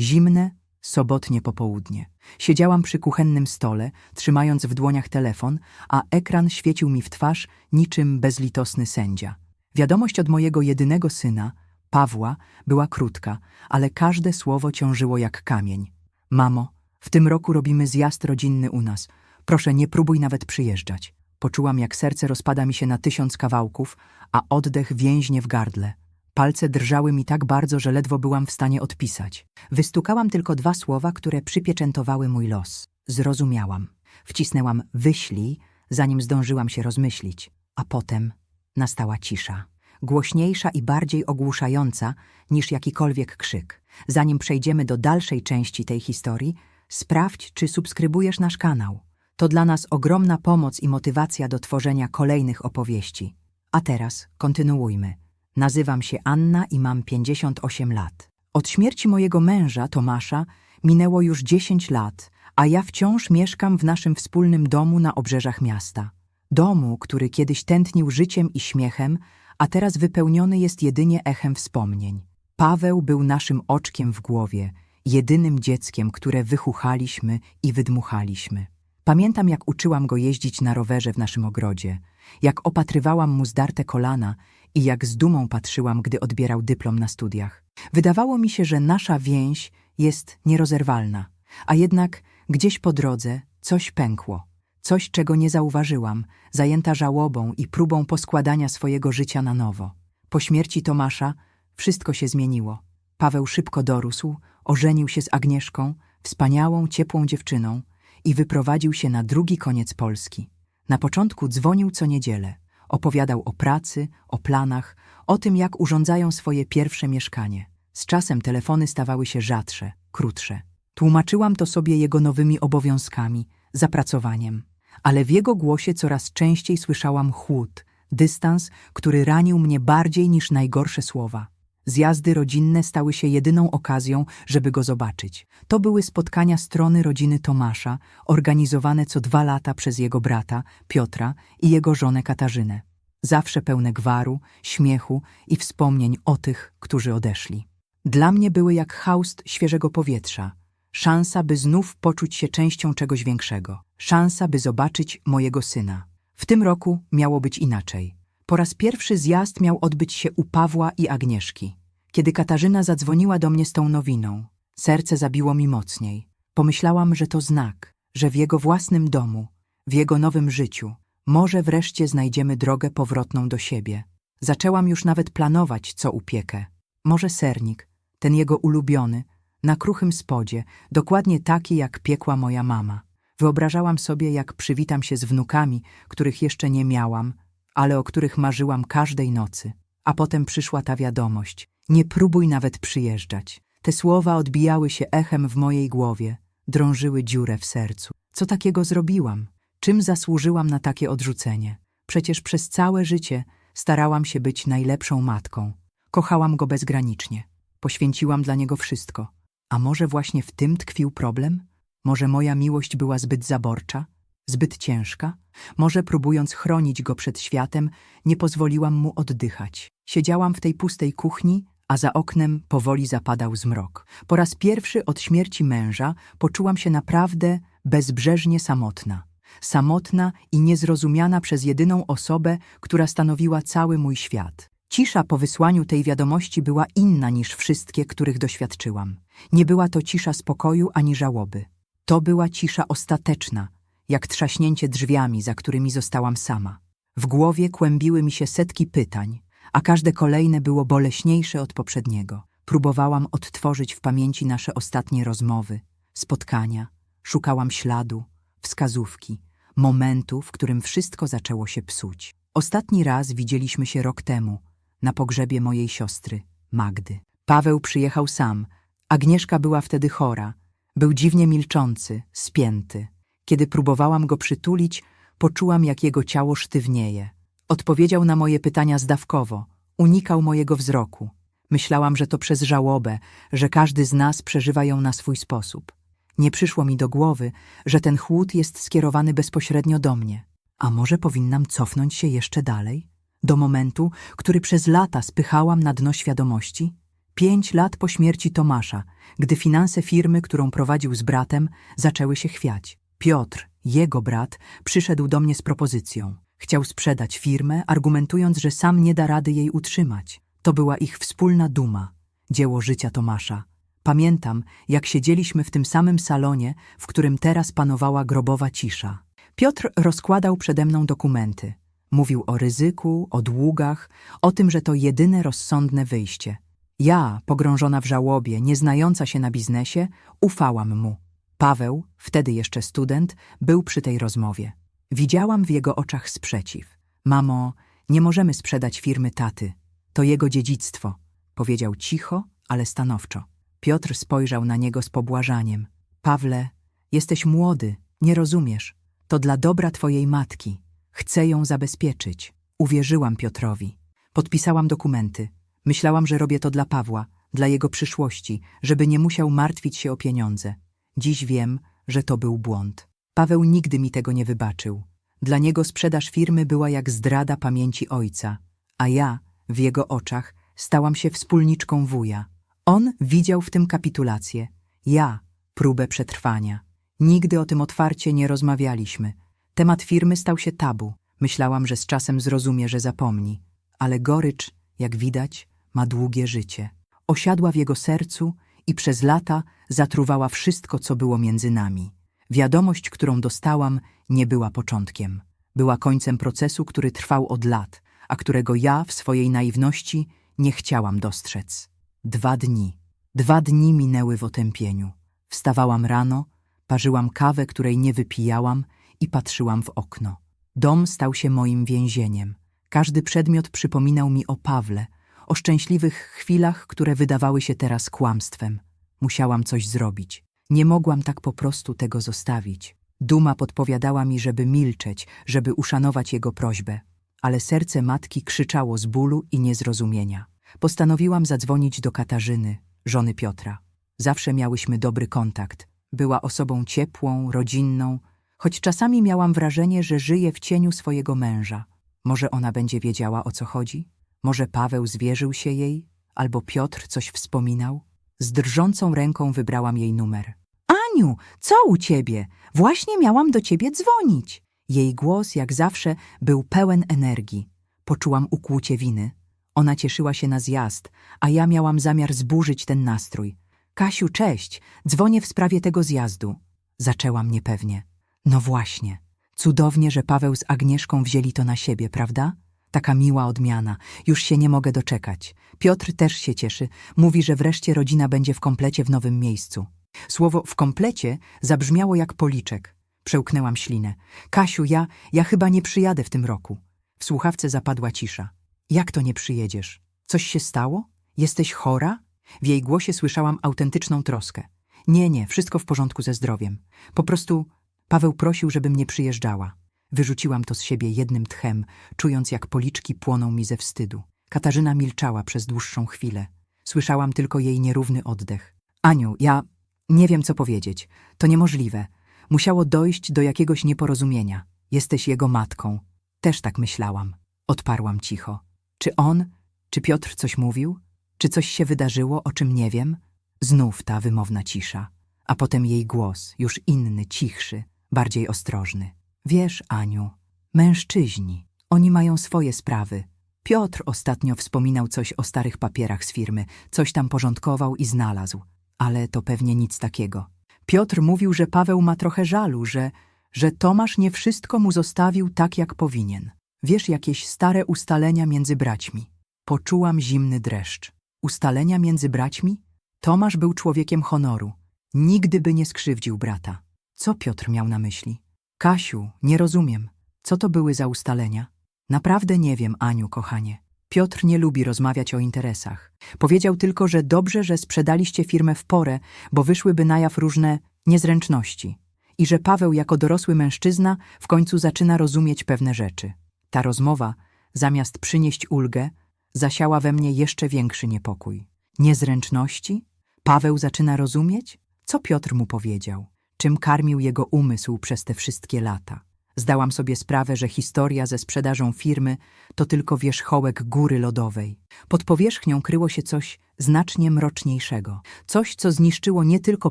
Zimne, sobotnie popołudnie. Siedziałam przy kuchennym stole, trzymając w dłoniach telefon, a ekran świecił mi w twarz niczym bezlitosny sędzia. Wiadomość od mojego jedynego syna, Pawła, była krótka, ale każde słowo ciążyło jak kamień. Mamo, w tym roku robimy zjazd rodzinny u nas. Proszę, nie próbuj nawet przyjeżdżać. Poczułam, jak serce rozpada mi się na tysiąc kawałków, a oddech więźnie w gardle. Palce drżały mi tak bardzo, że ledwo byłam w stanie odpisać. Wystukałam tylko dwa słowa, które przypieczętowały mój los. Zrozumiałam. Wcisnęłam wyślij, zanim zdążyłam się rozmyślić. A potem nastała cisza. Głośniejsza i bardziej ogłuszająca niż jakikolwiek krzyk. Zanim przejdziemy do dalszej części tej historii, sprawdź, czy subskrybujesz nasz kanał. To dla nas ogromna pomoc i motywacja do tworzenia kolejnych opowieści. A teraz kontynuujmy. Nazywam się Anna i mam 58 lat. Od śmierci mojego męża, Tomasza, minęło już 10 lat, a ja wciąż mieszkam w naszym wspólnym domu na obrzeżach miasta. Domu, który kiedyś tętnił życiem i śmiechem, a teraz wypełniony jest jedynie echem wspomnień. Paweł był naszym oczkiem w głowie, jedynym dzieckiem, które wychuchaliśmy i wydmuchaliśmy. Pamiętam, jak uczyłam go jeździć na rowerze w naszym ogrodzie, jak opatrywałam mu zdarte kolana i jak z dumą patrzyłam, gdy odbierał dyplom na studiach. Wydawało mi się, że nasza więź jest nierozerwalna, a jednak gdzieś po drodze coś pękło. Coś, czego nie zauważyłam, zajęta żałobą i próbą poskładania swojego życia na nowo. Po śmierci Tomasza wszystko się zmieniło. Paweł szybko dorósł, ożenił się z Agnieszką, wspaniałą, ciepłą dziewczyną i wyprowadził się na drugi koniec Polski. Na początku dzwonił co niedzielę. Opowiadał o pracy, o planach, o tym, jak urządzają swoje pierwsze mieszkanie. Z czasem telefony stawały się rzadsze, krótsze. Tłumaczyłam to sobie jego nowymi obowiązkami, zapracowaniem. Ale w jego głosie coraz częściej słyszałam chłód, dystans, który ranił mnie bardziej niż najgorsze słowa. Zjazdy rodzinne stały się jedyną okazją, żeby go zobaczyć. To były spotkania strony rodziny Tomasza, organizowane co dwa lata przez jego brata, Piotra i jego żonę Katarzynę. Zawsze pełne gwaru, śmiechu i wspomnień o tych, którzy odeszli. Dla mnie były jak haust świeżego powietrza, szansa, by znów poczuć się częścią czegoś większego, szansa, by zobaczyć mojego syna. W tym roku miało być inaczej. Po raz pierwszy zjazd miał odbyć się u Pawła i Agnieszki. Kiedy Katarzyna zadzwoniła do mnie z tą nowiną, serce zabiło mi mocniej. Pomyślałam, że to znak, że w jego własnym domu, w jego nowym życiu, może wreszcie znajdziemy drogę powrotną do siebie. Zaczęłam już nawet planować, co upiekę. Może sernik, ten jego ulubiony, na kruchym spodzie, dokładnie taki, jak piekła moja mama. Wyobrażałam sobie, jak przywitam się z wnukami, których jeszcze nie miałam, ale o których marzyłam każdej nocy. A potem przyszła ta wiadomość. Nie próbuj nawet przyjeżdżać. Te słowa odbijały się echem w mojej głowie, drążyły dziurę w sercu. Co takiego zrobiłam? Czym zasłużyłam na takie odrzucenie? Przecież przez całe życie starałam się być najlepszą matką. Kochałam go bezgranicznie. Poświęciłam dla niego wszystko. A może właśnie w tym tkwił problem? Może moja miłość była zbyt zaborcza? Zbyt ciężka? Może próbując chronić go przed światem, nie pozwoliłam mu oddychać. Siedziałam w tej pustej kuchni, a za oknem powoli zapadał zmrok. Po raz pierwszy od śmierci męża poczułam się naprawdę bezbrzeżnie samotna. Samotna i niezrozumiana przez jedyną osobę, która stanowiła cały mój świat. Cisza po wysłaniu tej wiadomości była inna niż wszystkie, których doświadczyłam. Nie była to cisza spokoju ani żałoby. To była cisza ostateczna, jak trzaśnięcie drzwiami, za którymi zostałam sama. W głowie kłębiły mi się setki pytań, a każde kolejne było boleśniejsze od poprzedniego. Próbowałam odtworzyć w pamięci nasze ostatnie rozmowy, spotkania, szukałam śladu, wskazówki, momentu, w którym wszystko zaczęło się psuć. Ostatni raz widzieliśmy się rok temu, na pogrzebie mojej siostry, Magdy. Paweł przyjechał sam, Agnieszka była wtedy chora, był dziwnie milczący, spięty. Kiedy próbowałam go przytulić, poczułam, jak jego ciało sztywnieje. Odpowiedział na moje pytania zdawkowo, unikał mojego wzroku. Myślałam, że to przez żałobę, że każdy z nas przeżywa ją na swój sposób. Nie przyszło mi do głowy, że ten chłód jest skierowany bezpośrednio do mnie. A może powinnam cofnąć się jeszcze dalej? Do momentu, który przez lata spychałam na dno świadomości? Pięć lat po śmierci Tomasza, gdy finanse firmy, którą prowadził z bratem, zaczęły się chwiać. Piotr, jego brat, przyszedł do mnie z propozycją. Chciał sprzedać firmę, argumentując, że sam nie da rady jej utrzymać. To była ich wspólna duma, dzieło życia Tomasza. Pamiętam, jak siedzieliśmy w tym samym salonie, w którym teraz panowała grobowa cisza. Piotr rozkładał przede mną dokumenty. Mówił o ryzyku, o długach, o tym, że to jedyne rozsądne wyjście. Ja, pogrążona w żałobie, nie znająca się na biznesie, ufałam mu. Paweł, wtedy jeszcze student, był przy tej rozmowie. Widziałam w jego oczach sprzeciw. Mamo, nie możemy sprzedać firmy taty. To jego dziedzictwo, powiedział cicho, ale stanowczo. Piotr spojrzał na niego z pobłażaniem. Pawle, jesteś młody, nie rozumiesz. To dla dobra twojej matki. Chcę ją zabezpieczyć. Uwierzyłam Piotrowi. Podpisałam dokumenty. Myślałam, że robię to dla Pawła, dla jego przyszłości, żeby nie musiał martwić się o pieniądze. Dziś wiem, że to był błąd. Paweł nigdy mi tego nie wybaczył. Dla niego sprzedaż firmy była jak zdrada pamięci ojca, a ja, w jego oczach, stałam się wspólniczką wuja. On widział w tym kapitulację, ja próbę przetrwania. Nigdy o tym otwarcie nie rozmawialiśmy. Temat firmy stał się tabu. Myślałam, że z czasem zrozumie, że zapomni. Ale gorycz, jak widać, ma długie życie. Osiadła w jego sercu i przez lata zatruwała wszystko, co było między nami. Wiadomość, którą dostałam, nie była początkiem. Była końcem procesu, który trwał od lat, a którego ja w swojej naiwności nie chciałam dostrzec. Dwa dni. Dwa dni minęły w otępieniu. Wstawałam rano, parzyłam kawę, której nie wypijałam i patrzyłam w okno. Dom stał się moim więzieniem. Każdy przedmiot przypominał mi o Pawle, o szczęśliwych chwilach, które wydawały się teraz kłamstwem. Musiałam coś zrobić. Nie mogłam tak po prostu tego zostawić. Duma podpowiadała mi, żeby milczeć, żeby uszanować jego prośbę, ale serce matki krzyczało z bólu i niezrozumienia. Postanowiłam zadzwonić do Katarzyny, żony Piotra. Zawsze miałyśmy dobry kontakt. Była osobą ciepłą, rodzinną, choć czasami miałam wrażenie, że żyje w cieniu swojego męża. Może ona będzie wiedziała, o co chodzi? Może Paweł zwierzył się jej? Albo Piotr coś wspominał? Z drżącą ręką wybrałam jej numer. Aniu, co u ciebie? Właśnie miałam do ciebie dzwonić. Jej głos, jak zawsze, był pełen energii. Poczułam ukłucie winy. Ona cieszyła się na zjazd, a ja miałam zamiar zburzyć ten nastrój. Kasiu, cześć, dzwonię w sprawie tego zjazdu. Zaczęłam niepewnie. No właśnie. Cudownie, że Paweł z Agnieszką wzięli to na siebie, prawda? Taka miła odmiana. Już się nie mogę doczekać. Piotr też się cieszy. Mówi, że wreszcie rodzina będzie w komplecie w nowym miejscu. Słowo w komplecie zabrzmiało jak policzek. Przełknęłam ślinę. Kasiu, ja, ja chyba nie przyjadę w tym roku. W słuchawce zapadła cisza. Jak to nie przyjedziesz? Coś się stało? Jesteś chora? W jej głosie słyszałam autentyczną troskę. Nie, nie, wszystko w porządku ze zdrowiem. Po prostu Paweł prosił, żebym nie przyjeżdżała. Wyrzuciłam to z siebie jednym tchem, czując jak policzki płoną mi ze wstydu. Katarzyna milczała przez dłuższą chwilę. Słyszałam tylko jej nierówny oddech. Aniu, ja nie wiem, co powiedzieć. To niemożliwe. Musiało dojść do jakiegoś nieporozumienia. Jesteś jego matką. Też tak myślałam. Odparłam cicho. Czy on, czy Piotr coś mówił? Czy coś się wydarzyło, o czym nie wiem? Znów ta wymowna cisza. A potem jej głos, już inny, cichszy, bardziej ostrożny. Wiesz, Aniu, mężczyźni, oni mają swoje sprawy. Piotr ostatnio wspominał coś o starych papierach z firmy, coś tam porządkował i znalazł. Ale to pewnie nic takiego. Piotr mówił, że Paweł ma trochę żalu, że, że Tomasz nie wszystko mu zostawił tak, jak powinien. Wiesz, jakieś stare ustalenia między braćmi. Poczułam zimny dreszcz. Ustalenia między braćmi? Tomasz był człowiekiem honoru. Nigdy by nie skrzywdził brata. Co Piotr miał na myśli? Kasiu, nie rozumiem. Co to były za ustalenia? Naprawdę nie wiem, Aniu, kochanie. Piotr nie lubi rozmawiać o interesach. Powiedział tylko, że dobrze, że sprzedaliście firmę w porę, bo wyszłyby na jaw różne niezręczności. I że Paweł jako dorosły mężczyzna w końcu zaczyna rozumieć pewne rzeczy. Ta rozmowa, zamiast przynieść ulgę, zasiała we mnie jeszcze większy niepokój. Niezręczności? Paweł zaczyna rozumieć? Co Piotr mu powiedział? Czym karmił jego umysł przez te wszystkie lata? Zdałam sobie sprawę, że historia ze sprzedażą firmy to tylko wierzchołek góry lodowej. Pod powierzchnią kryło się coś znacznie mroczniejszego. Coś, co zniszczyło nie tylko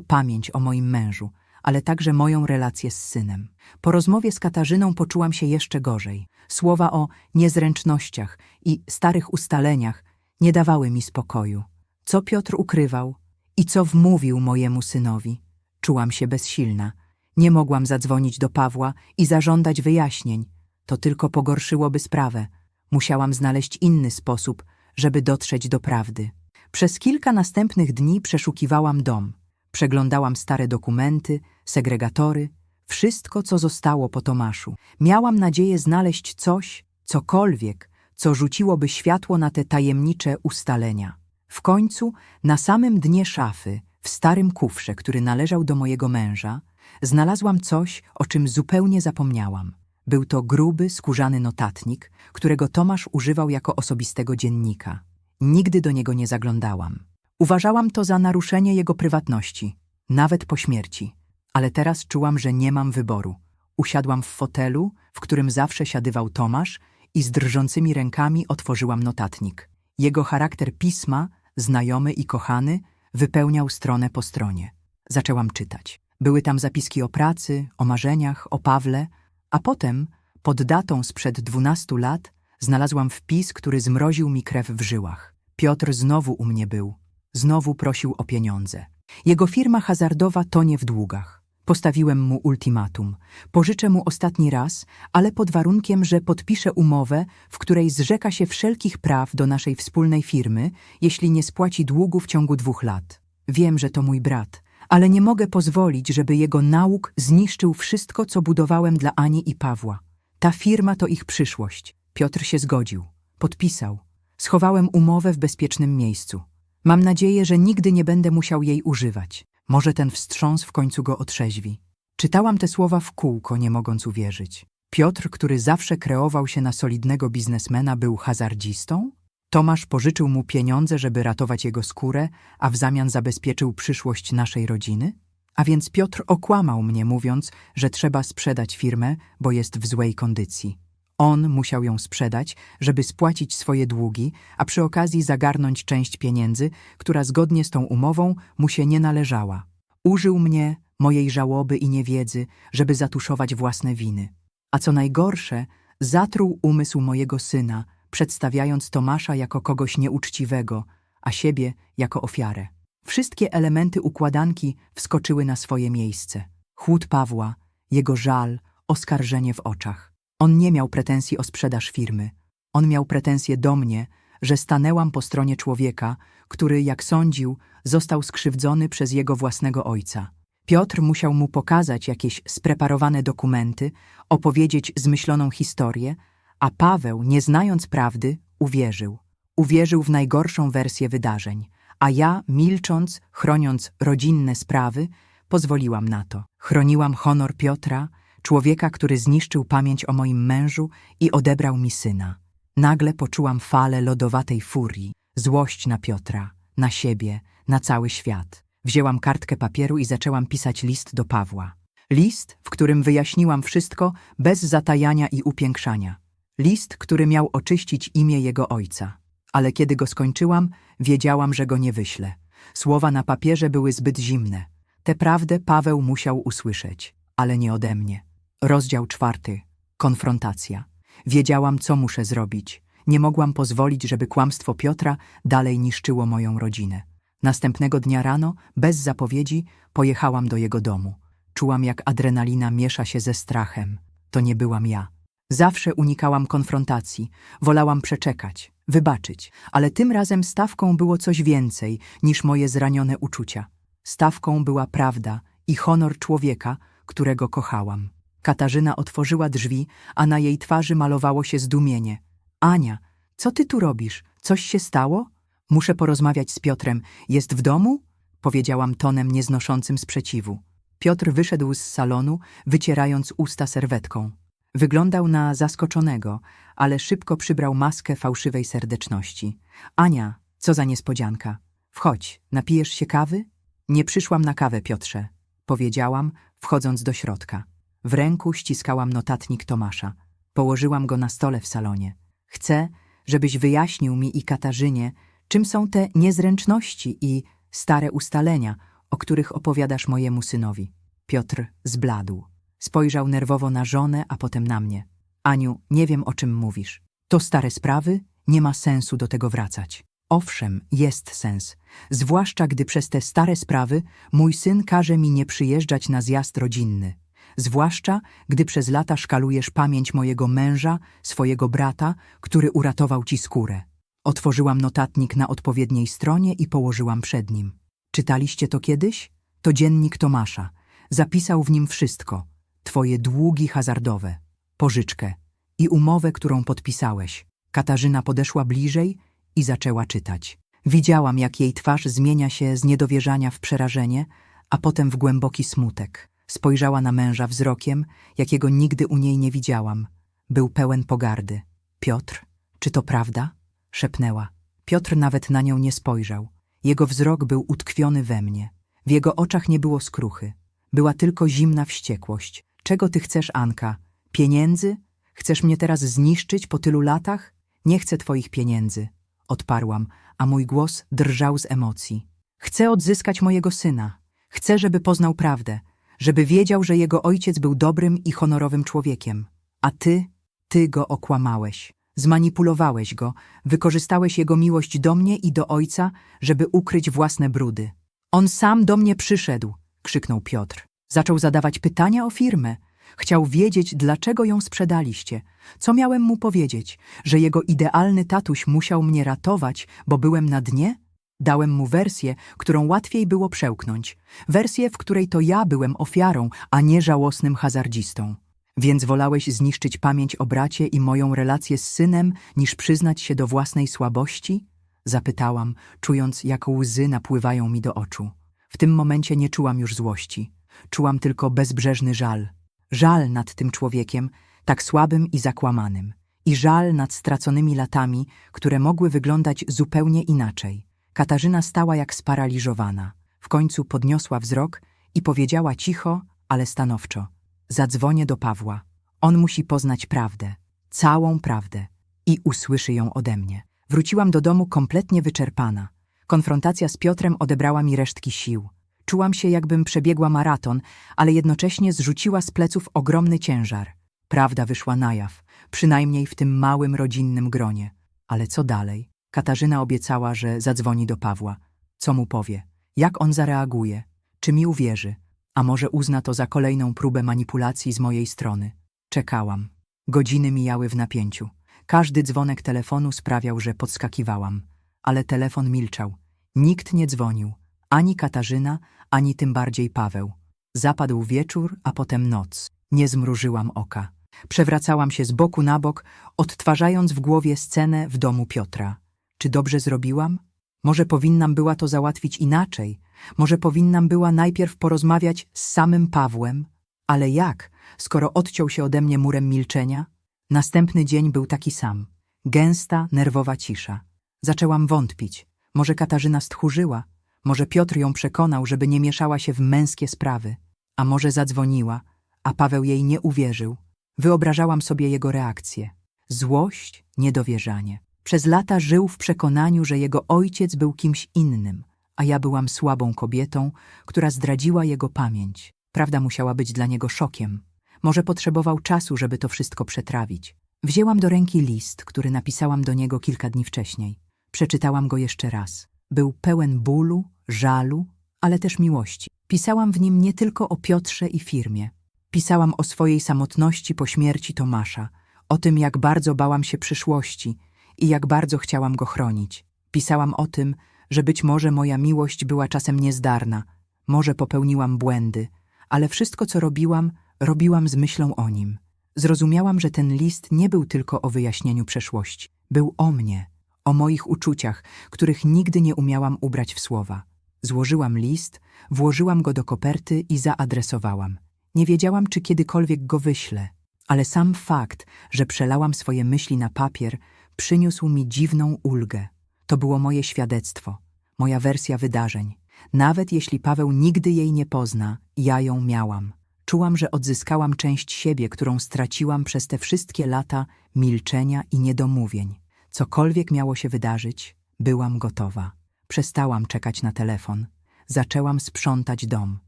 pamięć o moim mężu, ale także moją relację z synem. Po rozmowie z Katarzyną poczułam się jeszcze gorzej. Słowa o niezręcznościach i starych ustaleniach nie dawały mi spokoju. Co Piotr ukrywał i co wmówił mojemu synowi? Czułam się bezsilna. Nie mogłam zadzwonić do Pawła i zażądać wyjaśnień. To tylko pogorszyłoby sprawę. Musiałam znaleźć inny sposób, żeby dotrzeć do prawdy. Przez kilka następnych dni przeszukiwałam dom. Przeglądałam stare dokumenty, segregatory, wszystko, co zostało po Tomaszu. Miałam nadzieję znaleźć coś, cokolwiek, co rzuciłoby światło na te tajemnicze ustalenia. W końcu, na samym dnie szafy, w starym kufrze, który należał do mojego męża, znalazłam coś, o czym zupełnie zapomniałam. Był to gruby, skórzany notatnik, którego Tomasz używał jako osobistego dziennika. Nigdy do niego nie zaglądałam. Uważałam to za naruszenie jego prywatności, nawet po śmierci. Ale teraz czułam, że nie mam wyboru. Usiadłam w fotelu, w którym zawsze siadywał Tomasz i z drżącymi rękami otworzyłam notatnik. Jego charakter pisma, znajomy i kochany, wypełniał stronę po stronie. Zaczęłam czytać. Były tam zapiski o pracy, o marzeniach, o Pawle, a potem, pod datą sprzed dwunastu lat, znalazłam wpis, który zmroził mi krew w żyłach. Piotr znowu u mnie był. Znowu prosił o pieniądze. Jego firma hazardowa tonie w długach. Postawiłem mu ultimatum. Pożyczę mu ostatni raz, ale pod warunkiem, że podpisze umowę, w której zrzeka się wszelkich praw do naszej wspólnej firmy, jeśli nie spłaci długu w ciągu dwóch lat. Wiem, że to mój brat, ale nie mogę pozwolić, żeby jego nauk zniszczył wszystko, co budowałem dla Ani i Pawła. Ta firma to ich przyszłość. Piotr się zgodził. Podpisał. Schowałem umowę w bezpiecznym miejscu. Mam nadzieję, że nigdy nie będę musiał jej używać. Może ten wstrząs w końcu go otrzeźwi. Czytałam te słowa w kółko, nie mogąc uwierzyć. Piotr, który zawsze kreował się na solidnego biznesmena, był hazardzistą? Tomasz pożyczył mu pieniądze, żeby ratować jego skórę, a w zamian zabezpieczył przyszłość naszej rodziny? A więc Piotr okłamał mnie, mówiąc, że trzeba sprzedać firmę, bo jest w złej kondycji. On musiał ją sprzedać, żeby spłacić swoje długi, a przy okazji zagarnąć część pieniędzy, która zgodnie z tą umową mu się nie należała. Użył mnie, mojej żałoby i niewiedzy, żeby zatuszować własne winy. A co najgorsze, zatruł umysł mojego syna, przedstawiając Tomasza jako kogoś nieuczciwego, a siebie jako ofiarę. Wszystkie elementy układanki wskoczyły na swoje miejsce. Chłód Pawła, jego żal, oskarżenie w oczach. On nie miał pretensji o sprzedaż firmy. On miał pretensje do mnie, że stanęłam po stronie człowieka, który, jak sądził, został skrzywdzony przez jego własnego ojca. Piotr musiał mu pokazać jakieś spreparowane dokumenty, opowiedzieć zmyśloną historię, a Paweł, nie znając prawdy, uwierzył. Uwierzył w najgorszą wersję wydarzeń, a ja, milcząc, chroniąc rodzinne sprawy, pozwoliłam na to. Chroniłam honor Piotra, człowieka, który zniszczył pamięć o moim mężu i odebrał mi syna. Nagle poczułam falę lodowatej furii, złość na Piotra, na siebie, na cały świat. Wzięłam kartkę papieru i zaczęłam pisać list do Pawła. List, w którym wyjaśniłam wszystko bez zatajania i upiększania. List, który miał oczyścić imię jego ojca. Ale kiedy go skończyłam, wiedziałam, że go nie wyślę. Słowa na papierze były zbyt zimne. Tę prawdę Paweł musiał usłyszeć, ale nie ode mnie. Rozdział czwarty. Konfrontacja. Wiedziałam, co muszę zrobić. Nie mogłam pozwolić, żeby kłamstwo Piotra dalej niszczyło moją rodzinę. Następnego dnia rano, bez zapowiedzi, pojechałam do jego domu. Czułam, jak adrenalina miesza się ze strachem. To nie byłam ja. Zawsze unikałam konfrontacji, wolałam przeczekać, wybaczyć, ale tym razem stawką było coś więcej niż moje zranione uczucia. Stawką była prawda i honor człowieka, którego kochałam. Katarzyna otworzyła drzwi, a na jej twarzy malowało się zdumienie. Ania, co ty tu robisz? Coś się stało? Muszę porozmawiać z Piotrem. Jest w domu? Powiedziałam tonem nieznoszącym sprzeciwu. Piotr wyszedł z salonu, wycierając usta serwetką. Wyglądał na zaskoczonego, ale szybko przybrał maskę fałszywej serdeczności. Ania, co za niespodzianka. Wchodź, napijesz się kawy? Nie przyszłam na kawę, Piotrze, powiedziałam, wchodząc do środka. W ręku ściskałam notatnik Tomasza. Położyłam go na stole w salonie. Chcę, żebyś wyjaśnił mi i Katarzynie, czym są te niezręczności i stare ustalenia, o których opowiadasz mojemu synowi. Piotr zbladł. Spojrzał nerwowo na żonę, a potem na mnie. Aniu, nie wiem o czym mówisz. To stare sprawy, nie ma sensu do tego wracać. Owszem, jest sens, zwłaszcza gdy przez te stare sprawy mój syn każe mi nie przyjeżdżać na zjazd rodzinny. Zwłaszcza, gdy przez lata szkalujesz pamięć mojego męża, swojego brata, który uratował ci skórę. Otworzyłam notatnik na odpowiedniej stronie i położyłam przed nim. Czytaliście to kiedyś? To dziennik Tomasza. Zapisał w nim wszystko. Twoje długi hazardowe, pożyczkę i umowę, którą podpisałeś. Katarzyna podeszła bliżej i zaczęła czytać. Widziałam, jak jej twarz zmienia się z niedowierzania w przerażenie, a potem w głęboki smutek. Spojrzała na męża wzrokiem, jakiego nigdy u niej nie widziałam. Był pełen pogardy. Piotr, czy to prawda? szepnęła. Piotr nawet na nią nie spojrzał. Jego wzrok był utkwiony we mnie. W jego oczach nie było skruchy. Była tylko zimna wściekłość. Czego ty chcesz, Anka? Pieniędzy? Chcesz mnie teraz zniszczyć po tylu latach? Nie chcę twoich pieniędzy. Odparłam, a mój głos drżał z emocji. Chcę odzyskać mojego syna. Chcę, żeby poznał prawdę. Żeby wiedział, że jego ojciec był dobrym i honorowym człowiekiem. A ty, ty go okłamałeś. Zmanipulowałeś go, wykorzystałeś jego miłość do mnie i do ojca, żeby ukryć własne brudy. On sam do mnie przyszedł, krzyknął Piotr. Zaczął zadawać pytania o firmę. Chciał wiedzieć, dlaczego ją sprzedaliście. Co miałem mu powiedzieć? Że jego idealny tatuś musiał mnie ratować, bo byłem na dnie? Dałem mu wersję, którą łatwiej było przełknąć. Wersję, w której to ja byłem ofiarą, a nie żałosnym hazardzistą. Więc wolałeś zniszczyć pamięć o bracie i moją relację z synem, niż przyznać się do własnej słabości? Zapytałam, czując, jak łzy napływają mi do oczu. W tym momencie nie czułam już złości. Czułam tylko bezbrzeżny żal. Żal nad tym człowiekiem, tak słabym i zakłamanym. I żal nad straconymi latami, które mogły wyglądać zupełnie inaczej. Katarzyna stała jak sparaliżowana. W końcu podniosła wzrok i powiedziała cicho, ale stanowczo. Zadzwonię do Pawła. On musi poznać prawdę. Całą prawdę. I usłyszy ją ode mnie. Wróciłam do domu kompletnie wyczerpana. Konfrontacja z Piotrem odebrała mi resztki sił. Czułam się, jakbym przebiegła maraton, ale jednocześnie zrzuciła z pleców ogromny ciężar. Prawda wyszła na jaw, przynajmniej w tym małym rodzinnym gronie. Ale co dalej? Katarzyna obiecała, że zadzwoni do Pawła. Co mu powie? Jak on zareaguje? Czy mi uwierzy? A może uzna to za kolejną próbę manipulacji z mojej strony? Czekałam. Godziny mijały w napięciu. Każdy dzwonek telefonu sprawiał, że podskakiwałam. Ale telefon milczał. Nikt nie dzwonił. Ani Katarzyna, ani tym bardziej Paweł. Zapadł wieczór, a potem noc. Nie zmrużyłam oka. Przewracałam się z boku na bok, odtwarzając w głowie scenę w domu Piotra. Czy dobrze zrobiłam? Może powinnam była to załatwić inaczej? Może powinnam była najpierw porozmawiać z samym Pawłem? Ale jak, skoro odciął się ode mnie murem milczenia? Następny dzień był taki sam. Gęsta, nerwowa cisza. Zaczęłam wątpić. Może Katarzyna stchórzyła? Może Piotr ją przekonał, żeby nie mieszała się w męskie sprawy? A może zadzwoniła, a Paweł jej nie uwierzył? Wyobrażałam sobie jego reakcję. Złość, niedowierzanie. Przez lata żył w przekonaniu, że jego ojciec był kimś innym, a ja byłam słabą kobietą, która zdradziła jego pamięć. Prawda musiała być dla niego szokiem. Może potrzebował czasu, żeby to wszystko przetrawić. Wzięłam do ręki list, który napisałam do niego kilka dni wcześniej. Przeczytałam go jeszcze raz. Był pełen bólu, żalu, ale też miłości. Pisałam w nim nie tylko o Piotrze i firmie. Pisałam o swojej samotności po śmierci Tomasza, o tym, jak bardzo bałam się przyszłości i jak bardzo chciałam go chronić. Pisałam o tym, że być może moja miłość była czasem niezdarna, może popełniłam błędy, ale wszystko, co robiłam, robiłam z myślą o nim. Zrozumiałam, że ten list nie był tylko o wyjaśnieniu przeszłości. Był o mnie, o moich uczuciach, których nigdy nie umiałam ubrać w słowa. Złożyłam list, włożyłam go do koperty i zaadresowałam. Nie wiedziałam, czy kiedykolwiek go wyślę, ale sam fakt, że przelałam swoje myśli na papier, przyniósł mi dziwną ulgę. To było moje świadectwo, moja wersja wydarzeń. Nawet jeśli Paweł nigdy jej nie pozna, ja ją miałam. Czułam, że odzyskałam część siebie, którą straciłam przez te wszystkie lata milczenia i niedomówień. Cokolwiek miało się wydarzyć, byłam gotowa. Przestałam czekać na telefon. Zaczęłam sprzątać dom.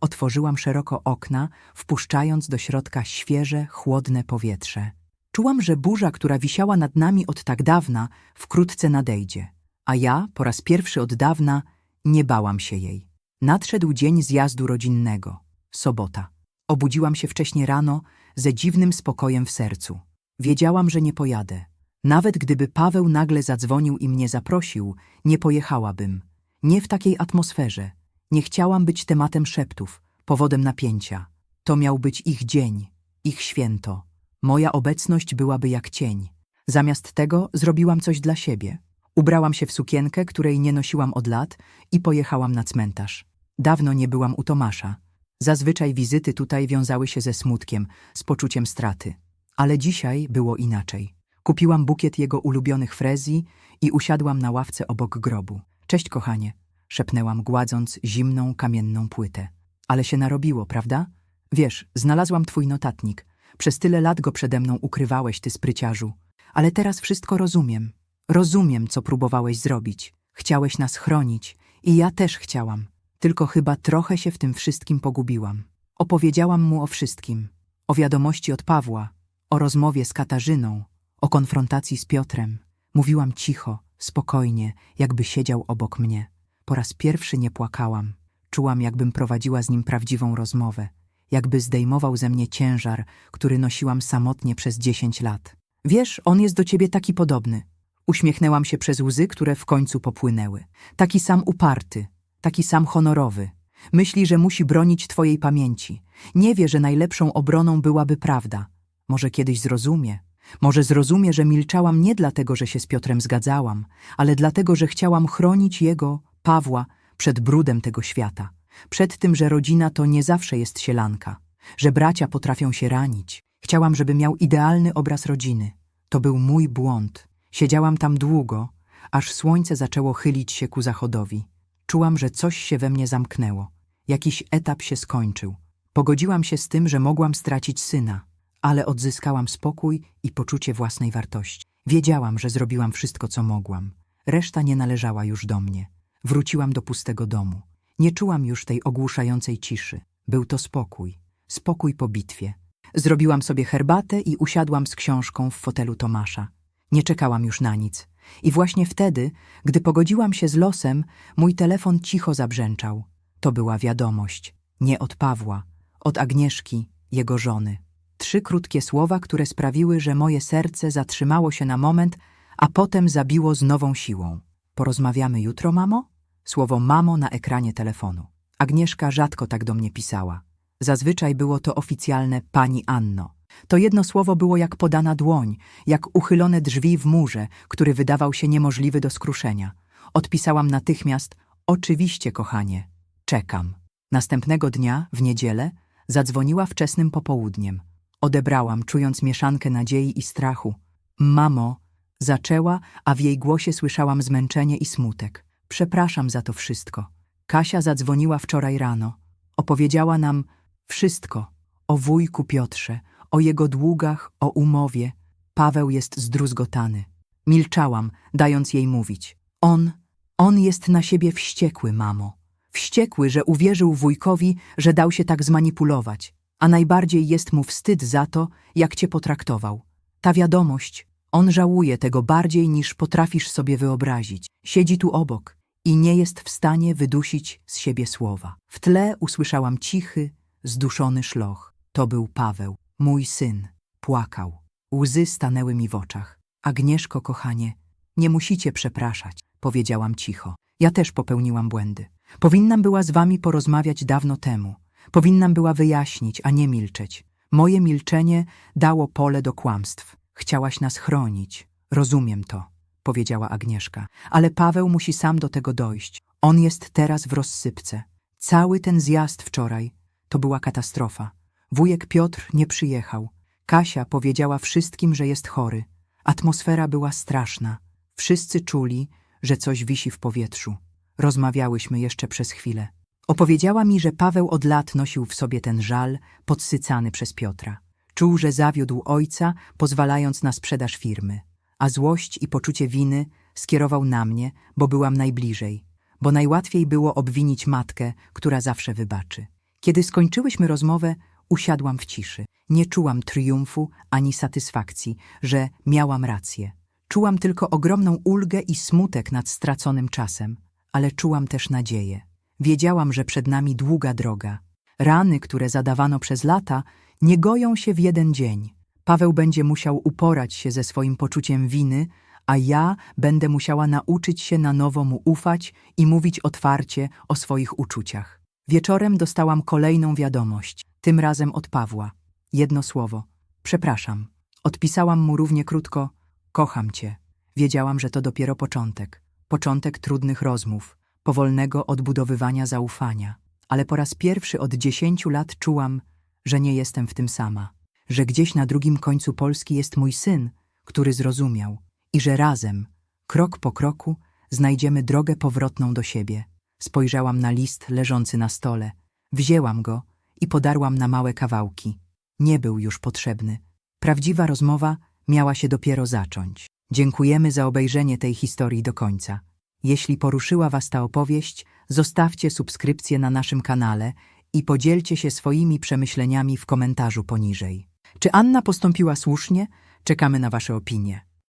Otworzyłam szeroko okna, wpuszczając do środka świeże, chłodne powietrze. Czułam, że burza, która wisiała nad nami od tak dawna, wkrótce nadejdzie. A ja, po raz pierwszy od dawna, nie bałam się jej. Nadszedł dzień zjazdu rodzinnego. Sobota. Obudziłam się wcześnie rano ze dziwnym spokojem w sercu. Wiedziałam, że nie pojadę. Nawet gdyby Paweł nagle zadzwonił i mnie zaprosił, nie pojechałabym. Nie w takiej atmosferze. Nie chciałam być tematem szeptów, powodem napięcia. To miał być ich dzień, ich święto. Moja obecność byłaby jak cień. Zamiast tego zrobiłam coś dla siebie. Ubrałam się w sukienkę, której nie nosiłam od lat i pojechałam na cmentarz. Dawno nie byłam u Tomasza. Zazwyczaj wizyty tutaj wiązały się ze smutkiem, z poczuciem straty. Ale dzisiaj było inaczej. Kupiłam bukiet jego ulubionych frezji i usiadłam na ławce obok grobu. Cześć, kochanie, szepnęłam, gładząc zimną, kamienną płytę. Ale się narobiło, prawda? Wiesz, znalazłam twój notatnik. Przez tyle lat go przede mną ukrywałeś, ty spryciarzu. Ale teraz wszystko rozumiem. Rozumiem, co próbowałeś zrobić. Chciałeś nas chronić i ja też chciałam. Tylko chyba trochę się w tym wszystkim pogubiłam. Opowiedziałam mu o wszystkim. O wiadomości od Pawła, o rozmowie z Katarzyną, o konfrontacji z Piotrem. Mówiłam cicho, spokojnie, jakby siedział obok mnie. Po raz pierwszy nie płakałam. Czułam, jakbym prowadziła z nim prawdziwą rozmowę. Jakby zdejmował ze mnie ciężar, który nosiłam samotnie przez dziesięć lat. Wiesz, on jest do ciebie taki podobny. Uśmiechnęłam się przez łzy, które w końcu popłynęły. Taki sam uparty, taki sam honorowy. Myśli, że musi bronić twojej pamięci. Nie wie, że najlepszą obroną byłaby prawda. Może kiedyś zrozumie. Może zrozumie, że milczałam nie dlatego, że się z Piotrem zgadzałam, ale dlatego, że chciałam chronić jego, Pawła, przed brudem tego świata. Przed tym, że rodzina to nie zawsze jest sielanka. Że bracia potrafią się ranić. Chciałam, żeby miał idealny obraz rodziny. To był mój błąd. Siedziałam tam długo, aż słońce zaczęło chylić się ku zachodowi. Czułam, że coś się we mnie zamknęło. Jakiś etap się skończył. Pogodziłam się z tym, że mogłam stracić syna, ale odzyskałam spokój i poczucie własnej wartości. Wiedziałam, że zrobiłam wszystko, co mogłam. Reszta nie należała już do mnie. Wróciłam do pustego domu. Nie czułam już tej ogłuszającej ciszy. Był to spokój. Spokój po bitwie. Zrobiłam sobie herbatę i usiadłam z książką w fotelu Tomasza. Nie czekałam już na nic. I właśnie wtedy, gdy pogodziłam się z losem, mój telefon cicho zabrzęczał. To była wiadomość. Nie od Pawła, od Agnieszki, jego żony. Trzy krótkie słowa, które sprawiły, że moje serce zatrzymało się na moment, a potem zabiło z nową siłą. Porozmawiamy jutro, mamo? Słowo mamo na ekranie telefonu. Agnieszka rzadko tak do mnie pisała. Zazwyczaj było to oficjalne pani Anno. To jedno słowo było jak podana dłoń, jak uchylone drzwi w murze, który wydawał się niemożliwy do skruszenia. Odpisałam natychmiast, oczywiście, kochanie, czekam. Następnego dnia, w niedzielę, zadzwoniła wczesnym popołudniem. Odebrałam, czując mieszankę nadziei i strachu. Mamo, zaczęła, a w jej głosie słyszałam zmęczenie i smutek. Przepraszam za to wszystko. Kasia zadzwoniła wczoraj rano. Opowiedziała nam wszystko o wujku Piotrze, o jego długach, o umowie. Paweł jest zdruzgotany. Milczałam, dając jej mówić. On, on jest na siebie wściekły, mamo. Wściekły, że uwierzył wujkowi, że dał się tak zmanipulować. A najbardziej jest mu wstyd za to, jak cię potraktował. Ta wiadomość, on żałuje tego bardziej niż potrafisz sobie wyobrazić. Siedzi tu obok i nie jest w stanie wydusić z siebie słowa. W tle usłyszałam cichy, zduszony szloch. To był Paweł. Mój syn płakał. Łzy stanęły mi w oczach. Agnieszko, kochanie, nie musicie przepraszać, powiedziałam cicho. Ja też popełniłam błędy. Powinnam była z wami porozmawiać dawno temu. Powinnam była wyjaśnić, a nie milczeć. Moje milczenie dało pole do kłamstw. Chciałaś nas chronić. Rozumiem to, powiedziała Agnieszka. Ale Paweł musi sam do tego dojść. On jest teraz w rozsypce. Cały ten zjazd wczoraj to była katastrofa. Wujek Piotr nie przyjechał. Kasia powiedziała wszystkim, że jest chory. Atmosfera była straszna. Wszyscy czuli, że coś wisi w powietrzu. Rozmawiałyśmy jeszcze przez chwilę. Opowiedziała mi, że Paweł od lat nosił w sobie ten żal, podsycany przez Piotra. Czuł, że zawiódł ojca, pozwalając na sprzedaż firmy, a złość i poczucie winy skierował na mnie, bo byłam najbliżej, bo najłatwiej było obwinić matkę, która zawsze wybaczy. Kiedy skończyłyśmy rozmowę, usiadłam w ciszy. Nie czułam triumfu ani satysfakcji, że miałam rację. Czułam tylko ogromną ulgę i smutek nad straconym czasem, ale czułam też nadzieję. Wiedziałam, że przed nami długa droga. Rany, które zadawano przez lata, nie goją się w jeden dzień. Paweł będzie musiał uporać się ze swoim poczuciem winy, a ja będę musiała nauczyć się na nowo mu ufać i mówić otwarcie o swoich uczuciach. Wieczorem dostałam kolejną wiadomość, tym razem od Pawła. Jedno słowo. Przepraszam. Odpisałam mu równie krótko. Kocham cię. Wiedziałam, że to dopiero początek. Początek trudnych rozmów, powolnego odbudowywania zaufania. Ale po raz pierwszy od dziesięciu lat czułam, że nie jestem w tym sama. Że gdzieś na drugim końcu Polski jest mój syn, który zrozumiał. I że razem, krok po kroku, znajdziemy drogę powrotną do siebie. Spojrzałam na list leżący na stole. Wzięłam go i podarłam na małe kawałki. Nie był już potrzebny. Prawdziwa rozmowa miała się dopiero zacząć. Dziękujemy za obejrzenie tej historii do końca. Jeśli poruszyła Was ta opowieść, zostawcie subskrypcję na naszym kanale i podzielcie się swoimi przemyśleniami w komentarzu poniżej. Czy Anna postąpiła słusznie? Czekamy na Wasze opinie.